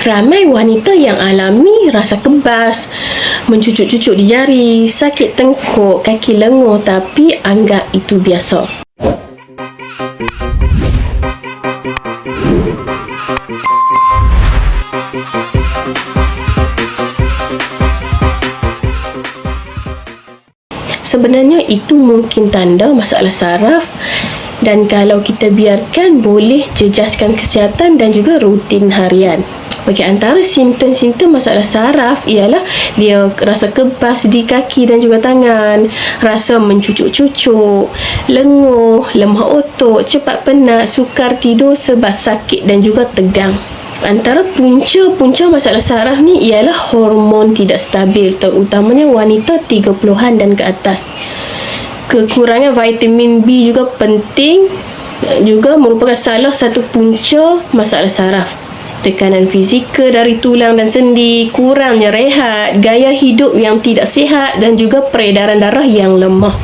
Ramai wanita yang alami rasa kebas, mencucuk-cucuk di jari, sakit tengkuk, kaki lenguh tapi anggap itu biasa. Sebenarnya itu mungkin tanda masalah saraf dan kalau kita biarkan boleh jejaskan kesihatan dan juga rutin harian. Bagi antara simptom-simptom masalah saraf ialah dia rasa kebas di kaki dan juga tangan, rasa mencucuk-cucuk, lenguh, lemah otot, cepat penat, sukar tidur sebab sakit dan juga tegang. Antara punca-punca masalah saraf ni ialah hormon tidak stabil terutamanya wanita 30-an dan ke atas. Kekurangan vitamin B juga penting juga merupakan salah satu punca masalah saraf. Tekanan fizikal dari tulang dan sendi, kurangnya rehat, gaya hidup yang tidak sihat dan juga peredaran darah yang lemah.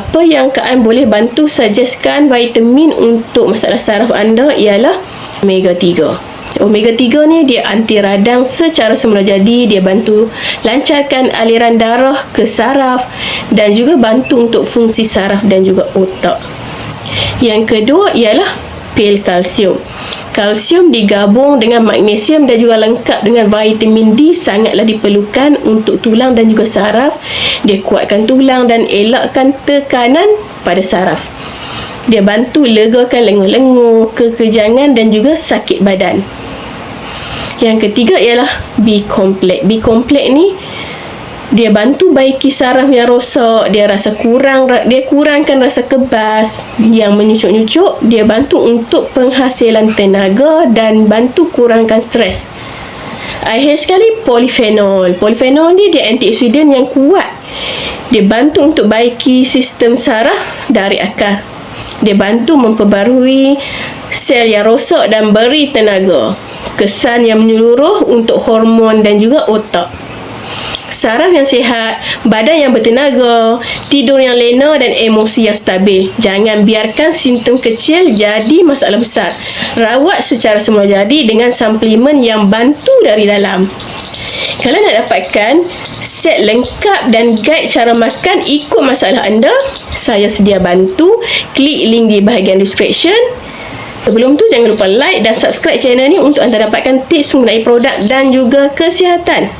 Apa yang Kak boleh bantu suggestkan vitamin untuk masalah saraf anda ialah omega 3. Omega 3 ni dia anti radang secara semula jadi dia bantu lancarkan aliran darah ke saraf dan juga bantu untuk fungsi saraf dan juga otak. Yang kedua ialah pil kalsium. Kalsium digabung dengan magnesium dan juga lengkap dengan vitamin D sangatlah diperlukan untuk tulang dan juga saraf. Dia kuatkan tulang dan elakkan tekanan pada saraf. Dia bantu legakan lenguh-lenguh, kekejangan dan juga sakit badan. Yang ketiga ialah B complex. B complex ni dia bantu baiki saraf yang rosak, dia rasa kurang, dia kurangkan rasa kebas yang menyucuk-nyucuk, dia bantu untuk penghasilan tenaga dan bantu kurangkan stres. Akhir sekali polifenol. Polifenol ni dia antioksidan yang kuat. Dia bantu untuk baiki sistem saraf dari akar. Dia bantu memperbarui sel yang rosak dan beri tenaga kesan yang menyeluruh untuk hormon dan juga otak. Saraf yang sihat, badan yang bertenaga, tidur yang lena dan emosi yang stabil. Jangan biarkan simptom kecil jadi masalah besar. Rawat secara semula jadi dengan suplemen yang bantu dari dalam. Kalau nak dapatkan set lengkap dan guide cara makan ikut masalah anda, saya sedia bantu. Klik link di bahagian description. Sebelum tu jangan lupa like dan subscribe channel ni untuk anda dapatkan tips mengenai produk dan juga kesihatan.